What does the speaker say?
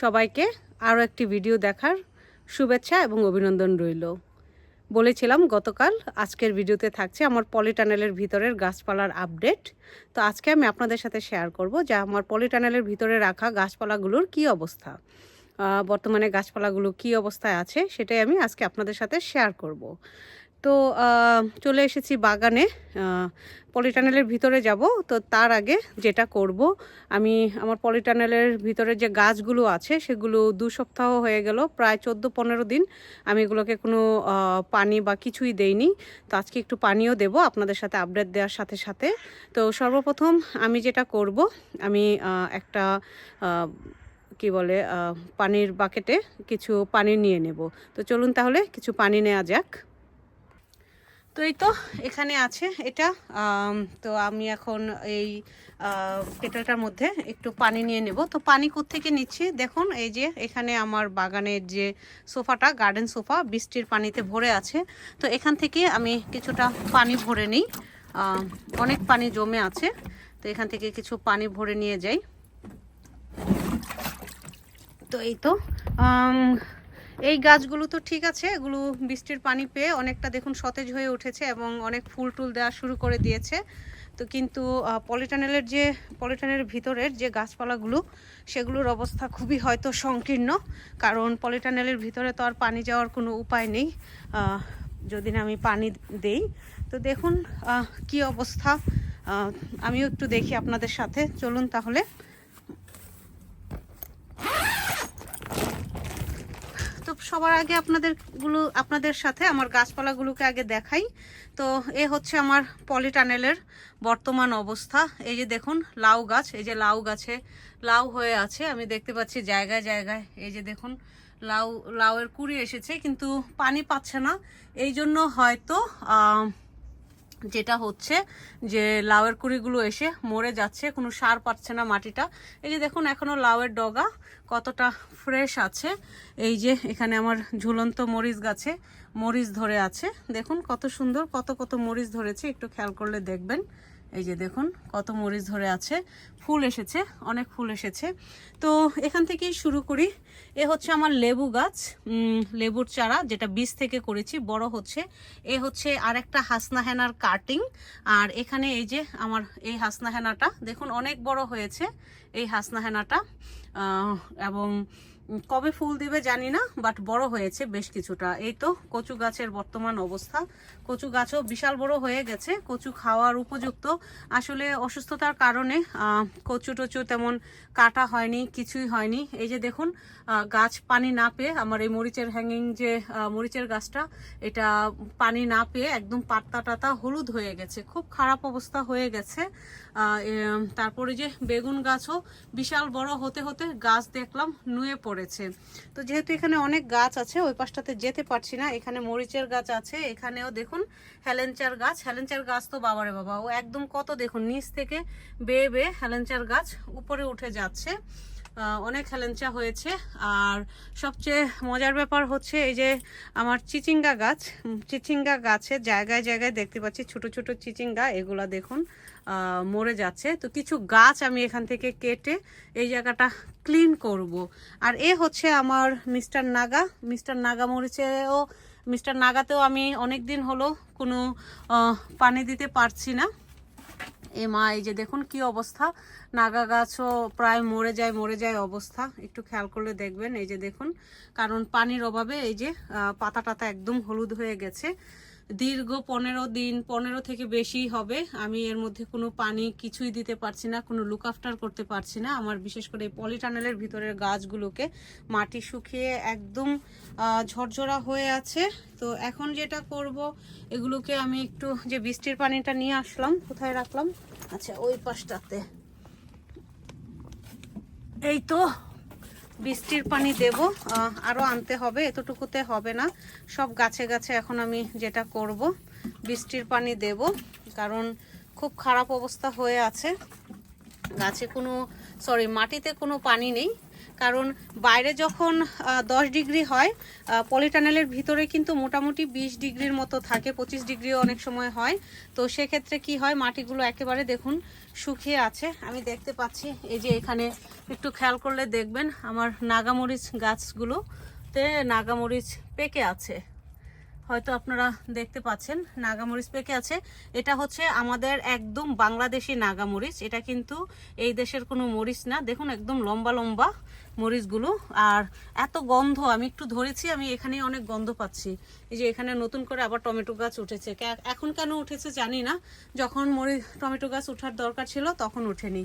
সবাইকে আরও একটি ভিডিও দেখার শুভেচ্ছা এবং অভিনন্দন রইল। বলেছিলাম, গতকাল আজকের ভিডিওতে থাকছে আমার পলিটানেলের ভিতরের গাছপালার আপডেট। তো আজকে আমি আপনাদের সাথে শেয়ার করব যে আমার পলিটানেলের ভিতরে রাখা গাছপালাগুলোর কি অবস্থা। বর্তমানে গাছপালাগুলো কি অবস্থায় আছে সেটাই আমি আজকে আপনাদের সাথে শেয়ার করব। তো চলে এসেছি বাগানে। পলিটানেলের ভিতরে যাব। তো তার আগে যেটা করব, আমি আমার পলিটানেলের ভিতরে যে গাছগুলো আছে, সেগুলো দু সপ্তাহ হয়ে গেল, প্রায় চোদ্দ পনেরো দিন আমি এগুলোকে কোনো পানি বা কিছুই দেইনি। তো আজকে একটু পানিও দেব, আপনাদের সাথে আপডেট দেওয়ার সাথে সাথে। তো সর্বপ্রথম আমি যেটা করব, আমি একটা কি বলে পানির বাকেটে কিছু পানি নিয়ে নেব। তো চলুন তাহলে কিছু পানি নেওয়া যাক। তো এই তো এখানে আছে এটা তো আমি এখন এই কেটেলটার মধ্যে একটু পানি নিয়ে নেব। তো পানি থেকে নিচ্ছি? দেখুন, এই যে এখানে আমার বাগানের যে সোফাটা, গার্ডেন সোফা, বৃষ্টির পানিতে ভরে আছে। তো এখান থেকে আমি কিছুটা পানি ভরে নিই। অনেক পানি জমে আছে। তো এখান থেকে কিছু পানি ভরে নিয়ে যাই। তো এই তো এই গাছগুলো তো ঠিক আছে, এগুলো বৃষ্টির পানি পেয়ে অনেকটা দেখুন সতেজ হয়ে উঠেছে এবং অনেক ফুল টুল দেওয়া শুরু করে দিয়েছে। তো কিন্তু পলিটানেলের যে, পলিটানের ভিতরের যে গাছপালাগুলো, সেগুলোর অবস্থা খুবই হয়তো সংকীর্ণ, কারণ পলিটানেলের ভিতরে তো আর পানি যাওয়ার কোনো উপায় নেই যদি না আমি পানি দেই। তো দেখুন কি অবস্থা আমিও একটু দেখি আপনাদের সাথে। চলুন তাহলে। সবার আগে আপনাদেরগুলো আপনাদের সাথে আমার গাছপালাগুলোকে আগে দেখাই। তো এ হচ্ছে আমার পলিটানেলের বর্তমান অবস্থা। এই যে দেখুন, লাউ গাছ, এই যে লাউ গাছে লাউ হয়ে আছে। আমি দেখতে পাচ্ছি জায়গায় জায়গায়, এই যে দেখুন, লাউ, লাউয়ের কুড়ি এসেছে, কিন্তু পানি পাচ্ছে না। এই জন্য হয়তো যেটা হচ্ছে যে লাউয়ের কুড়িগুলো এসে মরে যাচ্ছে, কোনো সার পাচ্ছে না মাটিটা। এই যে দেখুন এখনও লাউয়ের ডগা কতটা ফ্রেশ আছে। এই যে এখানে আমার ঝুলন্ত মরিচ গাছে মরিচ ধরে আছে। দেখুন কত সুন্দর, কত কত মরিচ ধরেছে, একটু খেয়াল করলে দেখবেন। এই যে দেখুন, কত মরিচ ধরে আছে। ফুল এসেছে, অনেক ফুল এসেছে। তো এখান থেকেই শুরু করি। এ হচ্ছে আমার লেবু গাছ লেবুর চারা, যেটা বীজ থেকে করেছি। বড় হচ্ছে। এ হচ্ছে আরেকটা হাসনা হেনার কাটিং। আর এখানে এই যে আমার এই হাসনা হেনাটা দেখুন, অনেক বড় হয়েছে এই হাসনা হেনাটা এবং কবে ফুল দিবে জানি না বাট বড় হয়েছে বেশ কিছুটা। এই তো কচু গাছের বর্তমান অবস্থা। কচু গাছও বিশাল বড় হয়ে গেছে, কচু খাওয়ার উপযুক্ত। আসলে অসুস্থতার কারণে কচু টচু তেমন কাটা হয়নি, কিছুই হয়নি। এই যে দেখুন গাছ পানি না পেয়ে, আমার এই মরিচের হ্যাঙ্গিং যে মরিচের গাছটা, এটা পানি না পেয়ে একদম পাতা টাতা হলুদ হয়ে গেছে। খুব খারাপ অবস্থা হয়ে গেছে। তারপরে যে বেগুন গাছও বিশাল বড় হতে হতে গাছ দেখলাম নুয়ে পড়েছে তো যেহেতু এখানে অনেক গাছ আছে, ওই পাশটাতে যেতে পারছি না। এখানে মরিচের গাছ আছে, এখানেও দেখুন হ্যালেঞ্চার গাছ। হেলেঞ্চার গাছ তো বাবারে বাবা, ও একদম কত দেখুন, নিচ থেকে বেয়ে বেয়ে হ্যালেঞ্চার গাছ উপরে উঠে যাচ্ছে। অনেক হেলেঞ্চা হয়েছে। আর সবচেয়ে মজার ব্যাপার হচ্ছে এই যে আমার চিচিঙ্গা গাছ চিচিঙ্গা গাছের জায়গায় জায়গায় দেখতে পাচ্ছি ছোট ছোট চিচিঙ্গা, এগুলা দেখুন মরে যাচ্ছে। তো কিছু গাছ আমি এখান থেকে কেটে এই জায়গাটা ক্লিন করব। আর এ হচ্ছে আমার মিস্টার নাগা। মিস্টার নাগা মরিচেও মিস্টার নাগাতেও আমি অনেক দিন হলো কোনো পানি দিতে পারছি না। এ মা এই যে দেখুন কি অবস্থা। নাগা গাছও প্রায় মরে যায় মরে যায় অবস্থা। একটু খেয়াল করলে দেখবেন, এই যে দেখুন। কারণ পানির অভাবে এই যে পাতা টাতা একদম হলুদ হয়ে গেছে। দীর্ঘ পনেরো দিন, পনেরো থেকে বেশি হবে। আমি এর মধ্যে কোনো পানি কিছুই দিতে পারছি না, কোনো লুক আফটার করতে পারছি না। আমার বিশেষ করে এই পলিটানেলের ভিতরের গাছগুলোকে মাটি শুকিয়ে একদম ঝরঝরা হয়ে আছে। তো এখন যেটা করব, এগুলোকে আমি একটু যে বৃষ্টির পানিটা নিয়ে আসলাম, কোথায় রাখলাম? আচ্ছা ওই পাশটাতে। এই তো বৃষ্টির পানি দেব আরও আনতে হবে, এতটুকুতে হবে না। সব গাছে গাছে এখন আমি যেটা করব, বৃষ্টির পানি দেব, কারণ খুব খারাপ অবস্থা হয়ে আছে। গাছে কোনো সরি মাটিতে কোনো পানি নেই। কারণ বাইরে যখন দশ ডিগ্রি হয় পলিটানেলের ভিতরে কিন্তু মোটামুটি বিশ ডিগ্রির মতো থাকে, পঁচিশ ডিগ্রিও অনেক সময় হয়। তো সেক্ষেত্রে কি হয়, মাটিগুলো একেবারে দেখুন শুকিয়ে আছে। আমি দেখতে পাচ্ছি, এই যে এখানে একটু খেয়াল করলে দেখবেন, আমার নাগামরিচ গাছগুলোতে নাগামরিচ পেকে আছে। হয়তো আপনারা দেখতে পাচ্ছেন, নাগামরিচ পেকে আছে। এটা হচ্ছে আমাদের একদম বাংলাদেশি নাগামরিচ। এটা কিন্তু এই দেশের কোনো মরিচ না। দেখুন, একদম লম্বা লম্বা মরিচগুলো। আর এত গন্ধ, আমি একটু ধরেছি, আমি এখানে অনেক গন্ধ পাচ্ছি। এই যে এখানে নতুন করে আবার টমেটো গাছ উঠেছে। এখন কেন উঠেছে জানি না। যখন মরিচ টমেটো গাছ ওঠার দরকার ছিল, তখন উঠেনি।